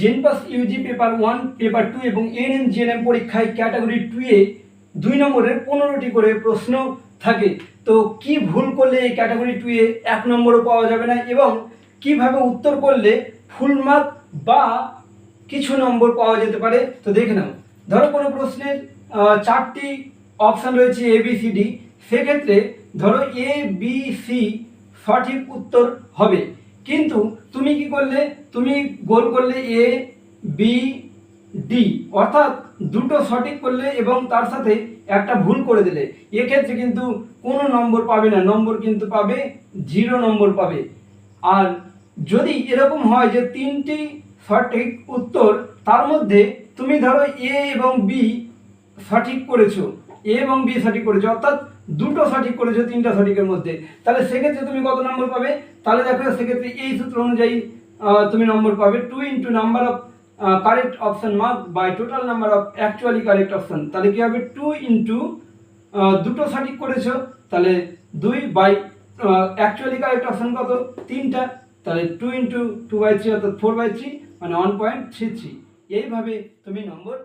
JENPAS UG paper one paper two এবং এনএন GNM পরীক্ষায় ক্যাটাগরি টু এ দুই নম্বরের পনেরোটি করে প্রশ্ন থাকে। তো কি ভুল করলে এই ক্যাটাগরি টু এ এক নম্বরও পাওয়া যাবে না এবং কীভাবে উত্তর করলে ফুল মার্ক বা কিছু নম্বর পাওয়া যেতে পারে? তো দেখে নাও। ধরো কোনো প্রশ্নের চারটি অপশান রয়েছে এ বি সি ডি সেক্ষেত্রে ধরো এ বি সি সঠিক উত্তর হবে। কিন্তু তুমি কি করলে? তুমি গোল করলে এ বি ডি অর্থাৎ দুটো সঠিক করলে এবং তার সাথে একটা ভুল করে দিলে। এক্ষেত্রে কিন্তু কোনো নম্বর পাবে না। নম্বর কিন্তু পাবে, জিরো নম্বর পাবে। আর যদি এরকম হয় যে তিনটি সঠিক উত্তর, তার মধ্যে তুমি ধরো এ এবং বি সঠিক করেছ। এ এবং বি সঠিক করেছ। অর্থাৎ দুটো সঠিক করেছ, তিনটা সঠিকের মধ্যে। তাহলে সেক্ষেত্রে তুমি কত নম্বর পাবে? তাহলে দেখো, সেক্ষেত্রে এই সূত্র অনুযায়ী তুমি নম্বর পাবে two into number of correct option mark by total number of actually correct option তাহলে কী হবে? টু ইন্টু দুটো সঠিক করেছ, তাহলে দুই বাই অ্যাকচুয়ালি কারেক্ট অপশন কত? তিনটা। তাহলে two into two by three অর্থাৎ ফোর বাই থ্রি মানে ওয়ান পয়েন্ট থ্রি থ্রি এইভাবে তুমি নম্বর